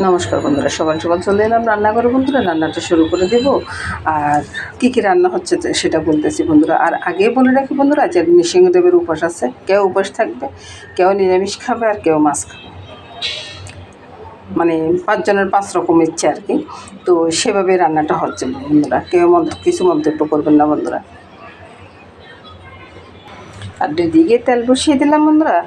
নমস্কার বন্ধুরা, সকাল সকাল চলে এলাম রান্না করে বন্ধুরা, রান্নাটা শুরু করে দেব। আর কী কী রান্না হচ্ছে সেটা বলতেছি বন্ধুরা। আর আগে বলে রাখি বন্ধুরা, যে নৃসিংহদেবের উপাস আছে। কেউ উপোস থাকবে, কেউ নিরামিষ খাবে আর কেউ মাছ খাবে। মানে পাঁচজনের পাঁচ রকম ইচ্ছে আর কি। তো সেভাবে রান্নাটা হচ্ছে বন্ধুরা। কেউ কিছু মন্তব্য করবেন না বন্ধুরা। আর দুদিকে তেল বসিয়ে দিলাম বন্ধুরা।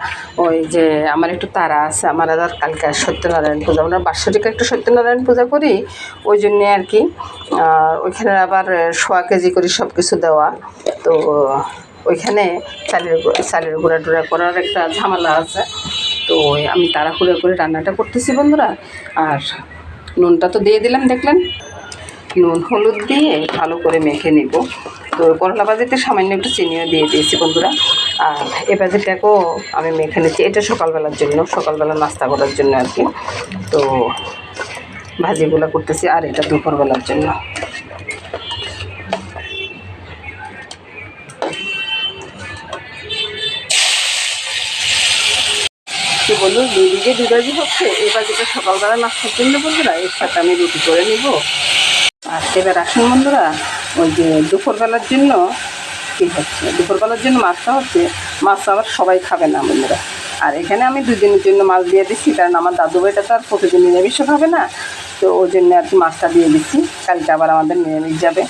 ওই যে আমার একটু তারা আছে, আমার আবার কালকে সত্যনারায়ণ পূজা। আমরা বাৎসরিক একটু সত্যনারায়ণ পূজা করি, ওই জন্যে আর কি। আর ওইখানে আবার সোয়া কেজি করে সব কিছু দেওয়া। তো ওইখানে চালের চালের গুঁড়া টুড়া করার একটা ঝামেলা আছে। তো আমি তাড়াহুড়ো করে রান্নাটা করতেছি বন্ধুরা। আর নুনটা তো দিয়ে দিলাম, দেখলেন? নুন, হলুদ দিয়ে ভালো করে মেখে নিব। তো করলা ভাজিতে সামান্য একটু চিনিও দিয়ে দিয়েছি বন্ধুরা। আর এ ভাজিটাকেও আমি মেখে নিচ্ছি। এটা সকালবেলার জন্য সকালবেলা নাস্তা করার জন্য আর কি। তো ভাজিগুলো করতেছি আর এটা দুপুরবেলার জন্য। কি বলুন দুদিকে দু ভাজি হচ্ছে। এই ভাজিটা সকালবেলা নাস্তার জন্য বন্ধুরা, এর সাথে আমি রুটি করে নিব। আর এবার আসুন বন্ধুরা, ওই যে দুপুরবেলার জন্য কী হচ্ছে? দুপুরবেলার জন্য মাছটা হচ্ছে মাছটা আবার সবাই খাবে না বন্ধুরা। আর এখানে আমি দুই দিনের জন্য মাছ দিয়ে দিচ্ছি, কারণ আমার দাদু ভাইটা তো আর প্রতিদিন নিরামিষ খাবে না। তো ওই জন্য আর কি মাছটা দিয়ে দিচ্ছি। কালকে আবার আমাদের নিরামিষ যাবে।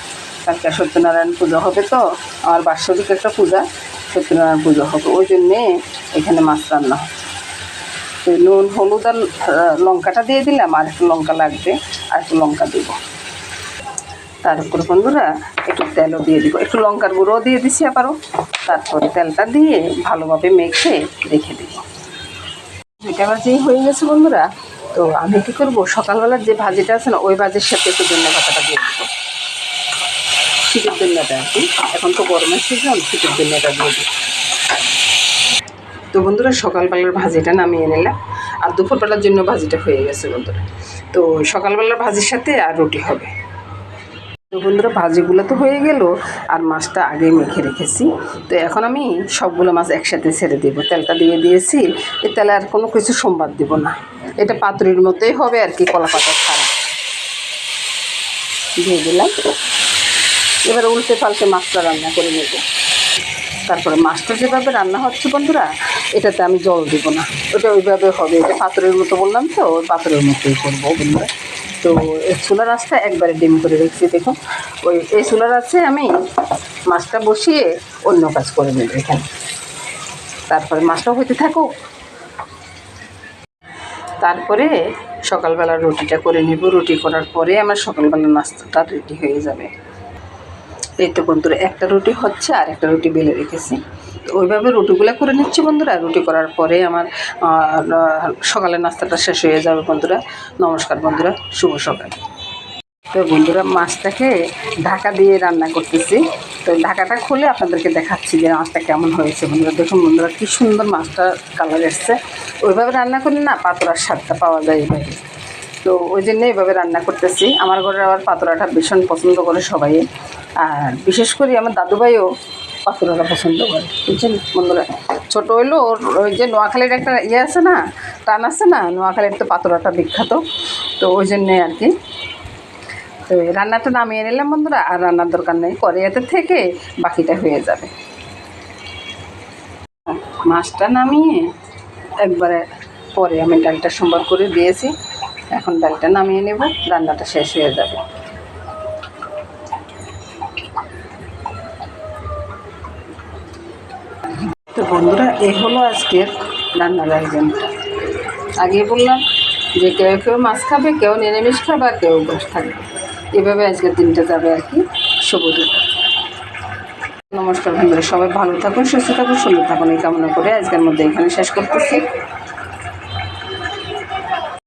কালকে সত্যনারায়ণ পুজো হবে তো, আমার বাৎসরিক একটা পূজা, সত্যনারায়ণ পুজো হবে। ওই জন্যে এখানে মাছ রান্না হচ্ছে। তো নুন, হলুদ আর লঙ্কাটা দিয়ে দিলাম, আর একটু লঙ্কা লাগবে, আর একটু লঙ্কা দেবো। তার উপরে বন্ধুরা, একটু তেলও দিয়ে দিব। একটু লঙ্কার গুঁড়োও দিয়ে দিছি আবারও। তারপরে তেলটা দিয়ে ভালোভাবে মেখে রেখে দিব। দুইটা ভাজি হয়ে গেছে বন্ধুরা। তো আমি কী করব? সকালবেলার যে ভাজিটা আছে না, ওই ভাজির সাথে একটু ধন্য পাতাটা দিয়ে দেবো। শীতের দিনটা আর কি। এখন তো গরমের সিজন শীতের দিনটা দিয়ে দিই তো বন্ধুরা, সকালবেলার ভাজিটা নামিয়ে নিলাম। আর দুপুরবেলার জন্য ভাজিটা হয়ে গেছে বন্ধুরা। তো সকালবেলার ভাজির সাথে আর রুটি হবে। তো বন্ধুরা, ভাজিগুলো তো হয়ে গেল, আর মাছটা আগে মেখে রেখেছি। তো এখন আমি সবগুলো মাছ একসাথে ছেড়ে দেবো। তেলটা দিয়ে দিয়েছি এই তেলে আর কোনো কিছু সোমবার দিব না। এটা পাতুরির মতোই হবে আর কি কলা পাতা ছাড়া। দিয়ে দিলাম। এবার উল্টে পাল্টে মাছটা রান্না করে নেব। তারপরে মাছটা যেভাবে রান্না হচ্ছে বন্ধুরা, এটাতে আমি জল দিব না। ওটা ওইভাবে হবে। এটা পাথরের মতো বললাম তো, ওই পাথরের মতোই করব বন্ধুরা। তো এই চুলা রাসটা একবারে ডিম করে রেখেছি, দেখুন। ওই, এই চুলা রাসে আমি মাছটা বসিয়ে অন্য কাজ করে নেব এখানে। তারপরে মাছটা হইতে থাকুক। তারপরে সকালবেলা রুটিটা করে নিব। রুটি করার পরে আমার সকালবেলা নাস্তাটা রেডি হয়ে যাবে। এই তো বন্ধুরা, একটা রুটি হচ্ছে আর একটা রুটি বেলে রেখেছি। ওইভাবে রুটিগুলো করে নিচ্ছি বন্ধুরা। রুটি করার পরে আমার সকালের নাস্তাটা শেষ হয়ে যাবে বন্ধুরা। নমস্কার বন্ধুরা, শুভ সকাল। তো বন্ধুরা, মাছটাকে ঢাকা দিয়ে রান্না করতেছি। তো ঢাকাটা খুলে আপনাদেরকে দেখাচ্ছি যে মাছটা কেমন হয়েছে বন্ধুরা। দেখুন বন্ধুরা, কী সুন্দর মাছটা কালার এসছে। ওইভাবে রান্না করলে না পাতোড়ার স্বাদটা পাওয়া যায় এইভাবে তো ওই জন্য এইভাবে রান্না করতেছি। আমার ঘরে আবার পাতোড়াটা ভীষণ পছন্দ করে সবাই। আর বিশেষ করে আমার দাদুভাইও পাতোড়াটা পছন্দ করে, বুঝছেন? বন্ধুরা, ছোটো হইল ওর ওই যে নোয়াখালীর একটা ইয়ে আছে না, টান আছে না, নোয়াখালীর তো পাতোড়াটা বিখ্যাত, তো ওই জন্যে আর কি। তো রান্নাটা নামিয়ে নিলাম বন্ধুরা, আর রান্নার দরকার নেই, পরে এতে থেকে বাকিটা হয়ে যাবে। মাছটা নামিয়ে একবারে পরে আমি ডালটা সম্বার করে দিয়েছি, এখন ডালটা নামিয়ে নেব, রান্নাটা শেষ হয়ে যাবে। তো বন্ধুরা, এ হলো আজকের রান্নার আয়োজনটা। আগে বললাম যে কেউ কেউ মাছ খাবে, কেউ নিরামিষ খাবে কেউ বস থাকবে। এভাবে আজকের দিনটা যাবে আর কি সবুজ নমস্কার বন্ধুরা, সবাই ভালো থাকুন, সুস্থ থাকুন, সুন্দর থাকুন, এই কামনা করে আজকের মধ্যে এখানে শেষ করতেছি।